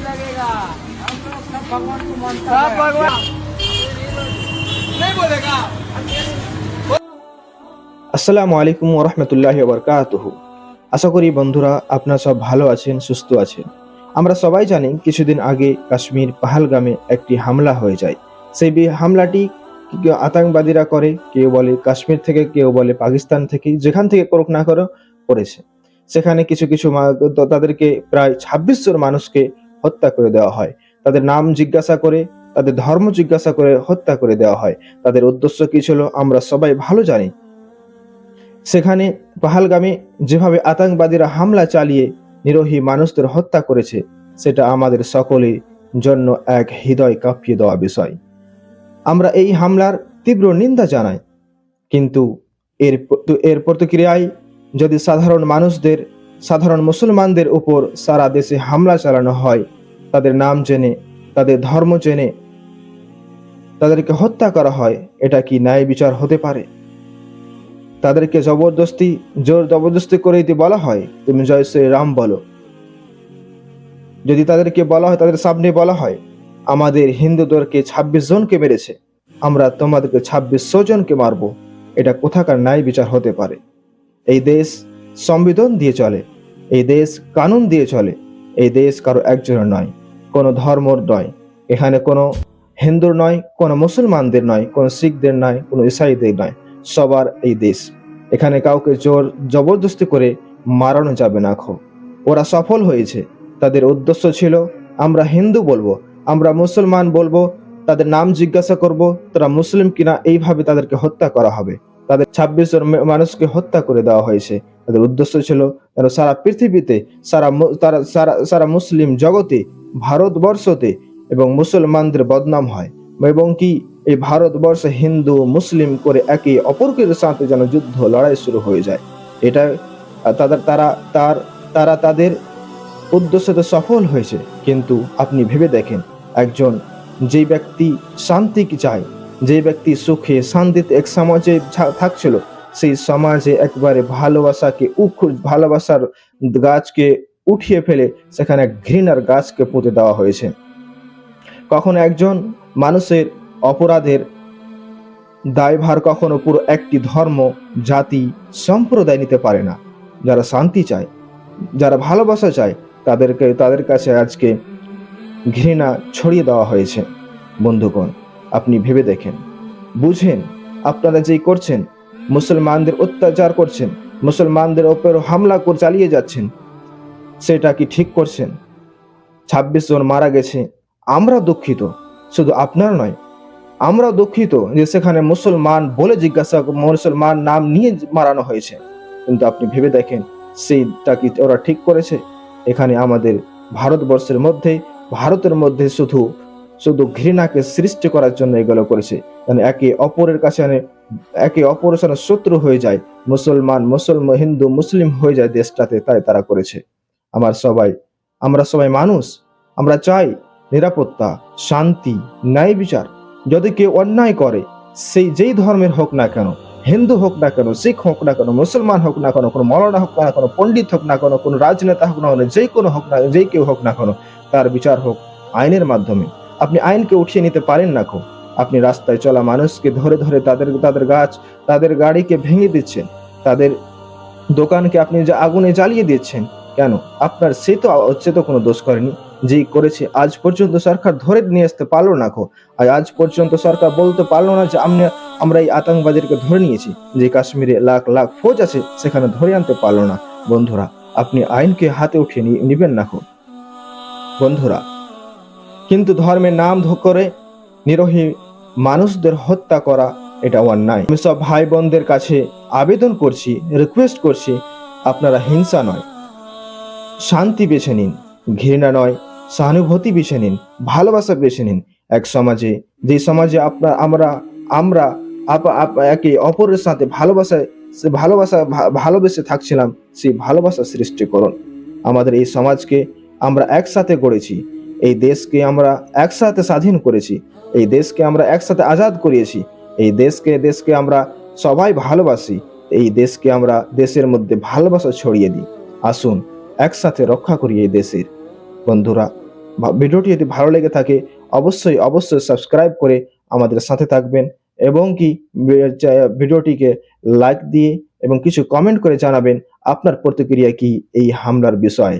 लगेगा हम लोग सब भगवान को मानता सब है भगवान नहीं बोलेगा আসসালামু আলাইকুম ওরহমতুল্লাহ বরকাতহ আশা করি বন্ধুরা আপনারা সব ভালো আছেন সুস্থ আছেন আমরা সবাই জানি কিছুদিন আগে কাশ্মীর পাহালগামে একটি হামলা হয়ে যায় সেই বি- হামলাটি কেউ আতঙ্কবাদীরা করে কেউ বলে কাশ্মীর থেকে কেউ বলে পাকিস্তান থেকে যেখান থেকে করুক না করো করেছে সেখানে কিছু কিছু মা- তো তাদেরকে প্রায় ছাব্বিশ জন মানুষকে হত্যা করে দেওয়া হয়। তাদের নাম জিজ্ঞাসা করে, তাদের ধর্ম জিজ্ঞাসা করে হত্যা করে দেওয়া হয়। তাদের উদ্দেশ্য কি ছিল আমরা সবাই ভালো জানি। সেখানে পাহালগামে যেভাবে আতঙ্কবাদীরা হামলা চালিয়ে নিরোহী মানুষদের হত্যা করেছে, সেটা আমাদের সকলের জন্য এক হৃদয় কাঁপিয়ে দেওয়া বিষয়। আমরা এই হামলার তীব্র নিন্দা জানাই, কিন্তু এর এর প্রতিক্রিয়ায় যদি সাধারণ মানুষদের, সাধারণ মুসলমানদের উপর সারা দেশে হামলা চালানো হয় তাদের নাম জেনে, তাদের ধর্ম জেনে তাদেরকে হত্যা করা হয়, এটা কি ন্যায় বিচার হতে পারে? তাদেরকে জবরদস্তি, জোর জবরদস্তি করে যদি বলা হয়, তুমি জয় শ্রী রাম বলো। যদি তাদেরকে বলা হয়, তাদের সামনে বলা হয়, আমাদের হিন্দুদেরকে ছাব্বিশ জনকে মেরেছে, আমরা তোমাদেরকে ছাব্বিশশো জনকে মারবো, এটা কোথাকার ন্যায় বিচার হতে পারে? এই দেশ সংবিধান দিয়ে চলে, এই দেশ কানুন দিয়ে চলে, এই দেশ কারও একজনের নয়। কোনো ধর্মর নয়। এখানে কোনো হিন্দুর নয়, কোনো মুসলমানদের নয়, কোনো শিখদের নয়, কোনো ইসাইদের নয়। সবার এই দেশ। এখানে কাউকে জোর জবরদস্তি করে মারানো যাবে না খো ওরা সফল হয়েছে। তাদের উদ্দেশ্য ছিল, আমরা হিন্দু বলব, আমরা মুসলমান বলব, তাদের নাম জিজ্ঞাসা করব, তারা মুসলিম কিনা, এইভাবে তাদেরকে হত্যা করা হবে। তাদের ছাব্বিশ জন মানুষকে হত্যা করে দেওয়া হয়েছে। তাদের উদ্দেশ্য ছিল যেন সারা পৃথিবীতে, সারা তারা, সারা সারা মুসলিম জগতে, ভারতবর্ষতে এবং মুসলমানদের বদনাম হয় এবং কি এই ভারতবর্ষে হিন্দু, মুসলিম করে একে অপরকে সাথে যেন যুদ্ধ, লড়াই শুরু হয়ে যায়। এটা, তাদের, তারা, তার, তারা তাদের উদ্দেশ্যতে সফল হয়েছে। কিন্তু আপনি ভেবে দেখেন, একজন যে ব্যক্তি শান্তি চায় যে ব্যক্তি সুখে, শান্তিতে এক সমাজে থাকছিল সেই সমাজে একবারে ভালোবাসাকে উখ ভালোবাসার গাছকে উঠিয়ে ফেলে সেখানে ঘৃণার গাছকে পুঁতে দেওয়া হয়েছে। কখনো একজন মানুষের অপরাধের দায়ভার কখনো পুরো একটি ধর্ম, জাতি, সম্প্রদায় নিতে পারে না। যারা শান্তি চায়, যারা ভালোবাসা চায়, তাদেরকে, তাদের কাছে আজকে ঘৃণা ছড়িয়ে দেওয়া হয়েছে। বন্ধুগণ, আপনি ভেবে দেখেন, বুঝেন, আপনারা যেই করছেন মুসলমানদের অত্যাচার করছেন, মুসলমানদের ওপর হামলা করে চালিয়ে যাচ্ছেন। সেটা কি ঠিক করছেন? ছাব্বিশ জন মারা গেছে। আমরা দুঃখিত। শুধু আপনার নয়, আমরা দুঃখিত যে সেখানে মুসলমান বলে জিজ্ঞাসা মুসলমান নাম নিয়ে মারানো হয়েছে। কিন্তু আপনি ভেবে দেখেন, সেইটা কি ওরা ঠিক করেছে? এখানে আমাদের ভারতবর্ষের মধ্যে, ভারতের মধ্যে শুধু শুধু ঘৃণাকে সৃষ্টি করার জন্য এগুলো করেছে। মানে একে অপরের কাছে একে অপরের সাথে শত্রু হয়ে যায়, মুসলমান মুসলমান হিন্দু, মুসলিম হয়ে যায় দেশটাতে, তাই তারা করেছে। আমার সবাই, আমরা সবাই মানুষ, আমরা চাই নিরাপত্তা, শান্তি, ন্যায় বিচার। যদি কেউ অন্যায় করে, সেই যেই ধর্মের হোক না কেন, হিন্দু হোক না কেন, শিখ হোক না কেন, মুসলমান হোক না কেন, কোনো মৌলানা হোক না কেন, পণ্ডিত হোক না কেন, কোনো রাজনেতা হোক না কেন যেই কোনো হোক না যেই কেউ হোক না কেন, তার বিচার হোক আইনের মাধ্যমে। আপনি আইনকে উঠিয়ে নিতে পারেন না খো আপনি রাস্তায় চলা মানুষকে ধরে ধরে তাদের তাদের গাছ, তাদের গাড়িকে ভেঙে দিচ্ছেন। তাদের দোকানকে আপনি যে আগুনে জ্বালিয়ে দিচ্ছেন, কেন? আপনার সে তো হচ্ছে তো কোনো দোষ করেনি। যেই করেছে, আজ পর্যন্ত সরকার ধরে নিয়ে আসতে পারল না খো আর আজ পর্যন্ত সরকার বলতে পারল না যে আমরা আমরা এই আতঙ্কবাদীকে ধরে নিয়েছি। যে কাশ্মীরে লাখ লাখ ফৌজ আছে, সেখানে ধরে আনতে পারল না। বন্ধুরা, আপনি আইনকে হাতে উঠিয়ে নিবেন না খো বন্ধুরা কিন্তু ধর্মের নাম করে নিরহী মানুষদের হত্যা করা এটা অন্যায়। আমি সব ভাই বোনদের কাছে আবেদন করছি রিকোয়েস্ট করছি, আপনারা হিংসা নয়, শান্তি বেছে নিন, ঘৃণা নয়, সহানুভূতি বেছে নিন, ভালোবাসা বেছে নিন। এক সমাজে, যে সমাজে আপনার আমরা আমরা একে অপরের সাথে ভালোবাসায় সে ভালোবাসা ভালোবেসে থাকছিলাম, সেই ভালোবাসা সৃষ্টি করুন। আমাদের এই সমাজকে আমরা একসাথে গড়েছি এই দেশকে আমরা একসাথে স্বাধীন করেছি, এই দেশকে আমরা একসাথে আজাদ করিয়েছি, এই দেশকে দেশকে আমরা সবাই ভালোবাসি, এই দেশকে আমরা দেশের মধ্যে ভালোবাসা ছড়িয়ে দিই। আসুন, একসাথে রক্ষা করি এই দেশের। বন্ধুরা ভিডিওটি যদি ভালো লেগে থাকে, অবশ্যই অবশ্যই সাবস্ক্রাইব করে আমাদের সাথে থাকবেন এবং কি ভিডিওটিকে লাইক দিয়ে এবং কিছু কমেন্ট করে জানাবেন, আপনার প্রতিক্রিয়া কি এই হামলার বিষয়ে?